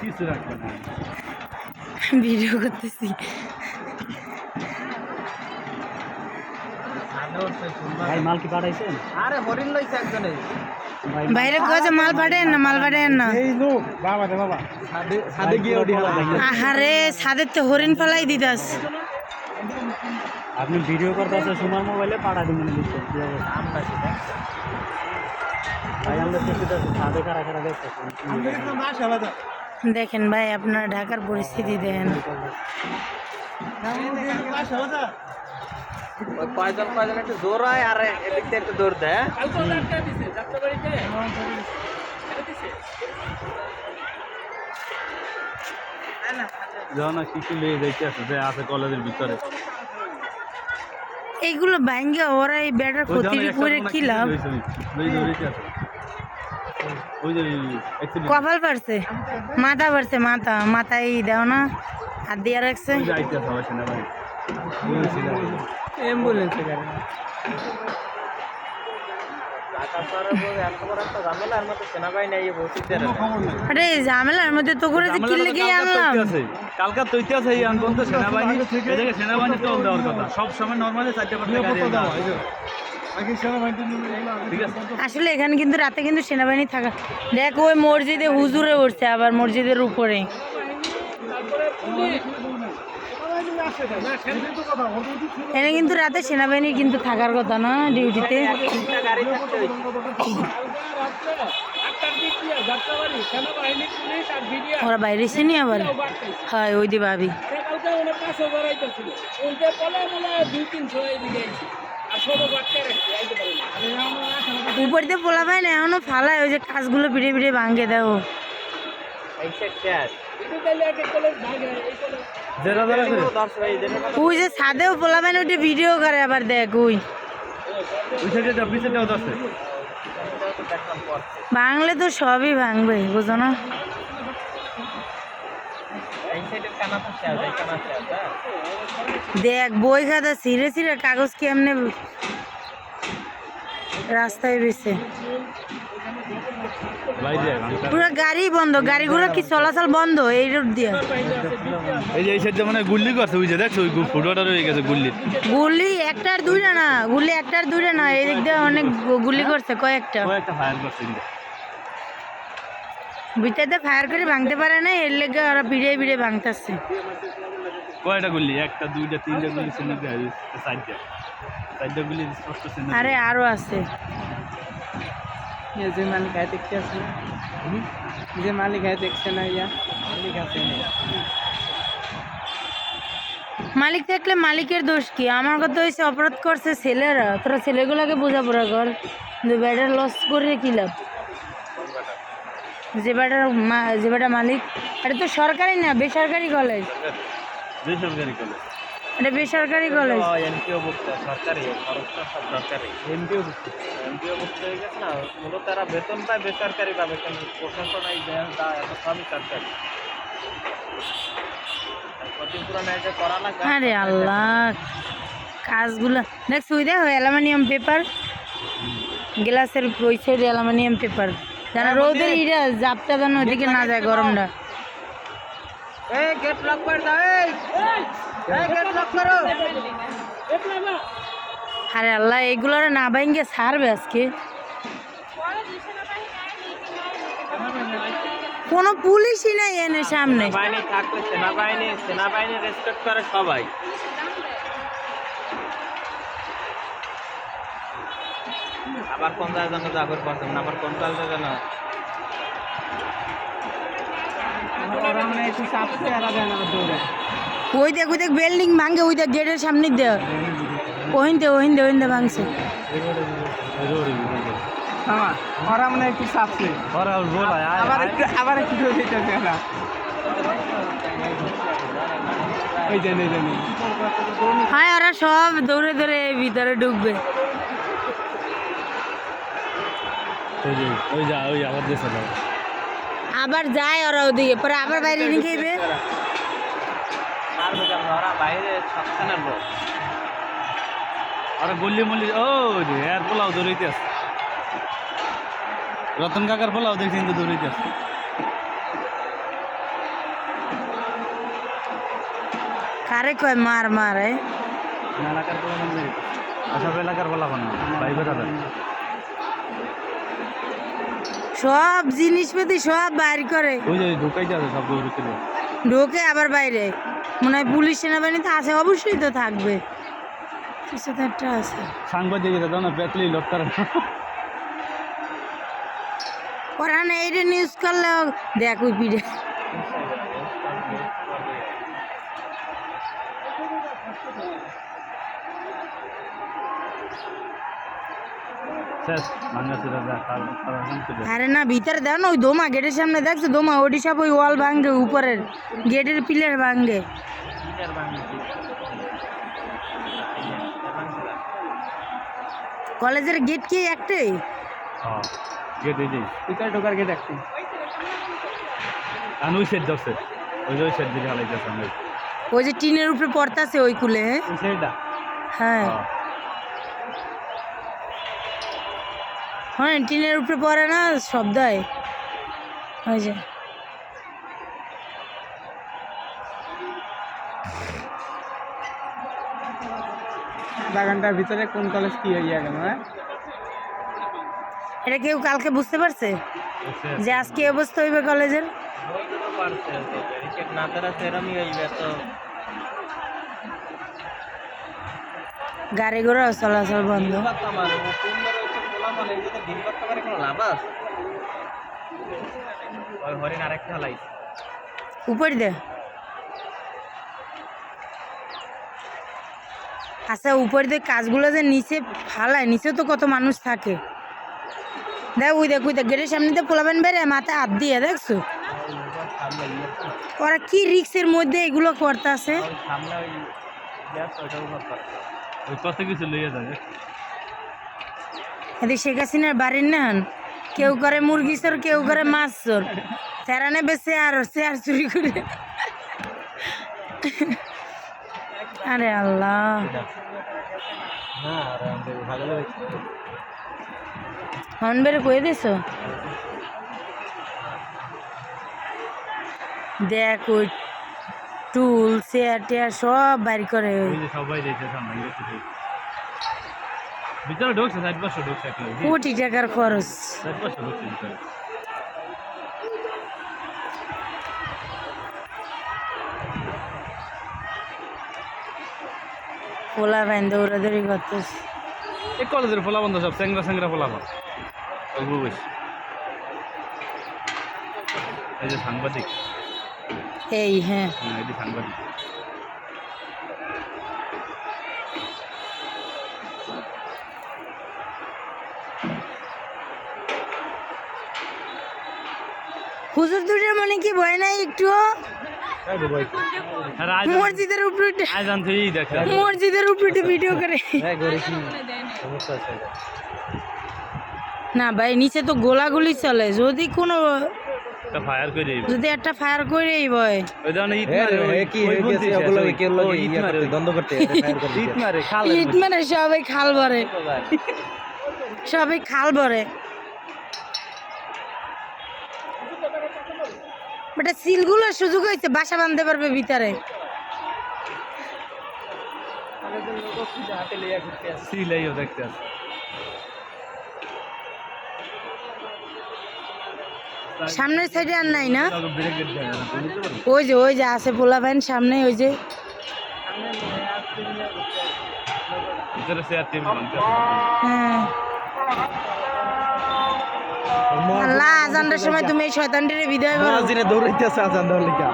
কিছু রাখবে না। ভিডিও করতেছি। ভাই মাল কি পাঠাইছেন? আরে হরিণ লইছে একজনে। বাইরে কাছে মাল পাঠেন না মাল পাঠেন না। এই লোক বাবা রে বাবা। সাদে সাদে গিয়ে ওডি আহারে সাদের তো হরিণ ফেলাই দিতাস। আপনি ভিডিও করতে সুমার মোবাইলে পাঠা দিবেন সেটা ভাই আমরা কারা কারা দেখেন ভাই আপনার ঢাকার পরিস্থিতি দেখেন। ওই কয়জন কয়জন একটু জোর হয় আর এদিক দিয়ে একটু দৌড় দেয় যখন শিশু লিয়ে যাইতে যে আছে কলেজের ভিতরে। এইগুলো ভাঙ্গে ওরা এই ব্যাটার ক্ষতি করে কি লাভ ওই যে ওইটা আছে। ওই যে accident কপাল পারছে? মাথা পারছে মাথা। মাথায় দেও না হাত দিয়ে রাখছে। আর ঝামেলার মধ্যে তো করে যে কি লেগে আনলাম। কালকা তৈতে আছে এই আনবন তো সেনাবাহিনী। এদিকে সেনাবাহিনী টোল দেওয়ার কথা। সব সময় নর্মালি চারটে পাঁচটা আসলে এখানে কিন্তু রাতে কিন্তু সেনাবাহিনী থাকা দেখ ওই মসজিদে হুজুরে উঠছে আবার মসজিদের উপরে। এখানে কিন্তু রাতে সেনাবাহিনী কিন্তু থাকার কথা না ডিউটিতে। ওরা বাইরে এসে নি আবার হয় ওই দি ভাবি। উপর দিয়ে পোলা পায় না এখনও ফালায় ওই যে কাজগুলো পিড়ে পিড়ে ভাঙ্গে দেও ওই যে ছাদেও পোলা পায় না ওইটা ভিডিও করে আবার দেখ ওই। ভাঙলে তো সবই ভাঙবে বুঝো না এই সাইডের কানা তো শেষ এই কানা শেষ হ্যাঁ দেখ বই খাতা ছিঁড়ে ছিঁড়ে কাগজ কেমনে রাস্তায় বেছে? পুরো গাড়ি বন্ধ গাড়িগুলো কি চলাচল বন্ধ এই রোড দিয়ে? এই যে এই সাইডে মানে গুল্লি করছে যে দেখছ? ওই ফুটোটা রয়ে গেছে গুল্লির। গুলি একটার দুইটা না গুলি একটার দুইটা না এই দিক দিয়ে অনেক গুলি করছে কয়েকটা। ও একটা ফায়ার করছে। ভিতরে ফায়ার করে ভাঙতে পারে না এর লেগে আর ভিড়ে ভিড়ে ভাঙতেছে। কয়টা গুলি? একটা দুইটা তিনটা গুলি সিনেমা চারটা চারটা গুলি স্পষ্ট সিনেমা আরে আরও আছে। যে মালিক আয় দেখতে আছে। যে মালিক আয় দেখছে না ইয়া। মালিক আছে মালিক থাকলে মালিকের দোষ কি? আমার কথা হয়েছে অপরাধ করছে ছেলেরা। তোরা ছেলেগুলোকে বোঝাপড়া কর। দু ব্যাটার লস করে কি লাভ? যে ব্যাটা মালিক এটা তো সরকারি না বেসরকারি কলেজ বেসরকারি কলেজ এটা বেসরকারি কলেজ সরকারি খরচটা সব হয়ে গেছে না মূলত তারা বেতন পায় বেসরকারি প্রশাসন এই দা এত সবই সরকারি। আর আল্লাহ কাজগুলো দেখ সুই দেখো অ্যালুমিনিয়াম পেপার গ্লাসের ওই সাইড অ্যালুমিনিয়াম পেপার যেন রোদের ইটা জাপটা যেন ওইদিকে না যায় গরমটা এই গেট লক করে দাও এই এই গেট লক করো আরে আল্লাহ এগুলো না ভাঙ্গে ছাড়বে আজকে কোনো পুলিশই নাই এনে সামনে সেনাবাহিনী সেনাবাহিনী রেসপেক্ট করে সবাই আবার কোন জায়গায় যেন জাগর পাচ্ছেন না আবার জায়গায় যেন ওই দেখ ওই দেখ বিল্ডিং ভাঙে ওই দেখ গেটের সামনে দে ওহিনতে ওহিনতে ওহিনতে ভাঙছে। ওরা মানে একটু ওরা আবার একটু আবার একটু দিতেছে না জানি জানি হ্যাঁ ওরা সব দৌড়ে দৌড়ে ভিতরে ঢুকবে। ওই আবার যায় ওরা ওদিকে পরে আবার বাইরে নিয়ে খেয়ে বাইরে সবখানে লোক মল্লি ও যে এর পোলাও দৌড়াইতে আছে রতন কাকার পোলাও দেখছি কিন্তু দৌড়াইতে আছে কারে কয় মার মারে? এলাকার পোলা মন্দির এলাকার পোলা বানা ভাই কথা সব জিনিসপাতি সব বাইর করে। ঢোকে আবার বাইরে। মনে হয় পুলিশ সেনাবাহিনীতে আছে অবশ্যই তো থাকবে। কিছু তো একটা আছে। তো না পেতলি লোকটার ওরা না এইটা নিউজ করলে দেখ ওই পিঠে শেষ ভাঙ্গা ছিল যা তার তার নাম ছিল আরে না ভিতরে দেখ না ওই দোমা গেটের সামনে দেখছ? দোমা ওটি সব ওই ওয়াল ভাঙ্গে উপরের। গেটের পিলার ভাঙ্গে কলেজের গেট কি একটাই? হ্যাঁ গেট এই যে। ঢোকার গেট একটি আর ওই সেট যাচ্ছে। ওই যে সেট দিকে হালাইতেছে ওই যে টিনের উপরে পড়তাছে ওই কুলে হ্যাঁ? হ্যাঁ। হ্যাঁ টিনের উপরে পড়ে না শব্দ হয় ওই যে বাগানটার ভিতরে কোন কলেজ কি হইয়া গেল হ্যাঁ? এটা কেউ কালকে বুঝতে পারছে? যে আজকে অবস্থা হইবে কলেজের? না তারা সেরমই হইবে তো গাড়ি ঘোড়া চলাচল বন্ধ আমার সুন্দর হচ্ছে পোলা এই যে দিন করতে পারে কোনো লাভ আছে? ওই হরিণ আরেকটা হালাইছে উপর দে। আচ্ছা উপর দিয়ে কাজগুলো যে নিচে ফালায় নিচে তো কত মানুষ থাকে। দেখ ওই দেখ ওই দেখ গেটের সামনে দিয়ে পোলাবেন বেড়ে মাথায় হাত দিয়ে দেখছ? ওরা কি রিক্সের মধ্যে এগুলো করতেছে? করতে ওই কত কিছু লইয়া যাবে এদের শেখ হাসিনার বাড়ির নেন কেউ করে মুরগি চোর, কেউ করে মাছ চোর। তেরা নেবে চেয়ার চেয়ার চুরি করে। আরে আল্লাহ। হন বেড়ে কয়ে দিছ? দেখ ওই টুল, চেয়ার টেয়ার সব বাইর করে। সবাই দিয়েছে সামনে গেছে ঠিক। ভিতরে ঢুকছে সাইড পাশে ঢুকছে কোটি টাকার খরচ। সাইড পাশে ঢুকছে ভিতরে পোলা বাইন দৌড়াদৌড়ি করতেছে। এই কলেজের পোলা বন্ধ সব স্যাংরা স্যাংরা পোলা বন্ধ এই যে সাংবাদিক। এই হ্যাঁ। হ্যাঁ এই যে সাংবাদিক। হুজুর দুটোর মানে কি ভয় নাই একটু আর মসজিদের উপরে মসজিদের উপরে ভিডিও করে। হ্যাঁ না ভাই নিচে তো গোলাগুলি চলে। যদি কোনো একটা ফায়ার করে যদি একটা ফায়ার করেই ভয়। ওই ধরনের ইট হ্যাঁ, মারে ওই- হ্যাঁ, কি ওই হয়ে বুদ্ধি গেছে, শেষ, ওগুলো ওই- কেউ লাগে ওই ইট ইয়া মারে, করতে, দ্বন্দ্ব করতে, ফায়ার করতে। ইট মারে খাল ইট মানে সবাই খাল ভরে সবাই খাল ভরে বেটা সিলগুলোর সুযোগ হয়েছে বাসা বাঁধতে পারবে ভিতরে। সামনের সাইডে আর নাই না? ওই যে ওই যে আছে পোলা ভ্যান সামনে ওই যে। হ্যাঁ। আল্লাহ আজানটার সময় তুমি এই শয়তানটির বিদায় করো। মহাজিনে দৌড়াইতেছে আজান দেওয়ার লিগা।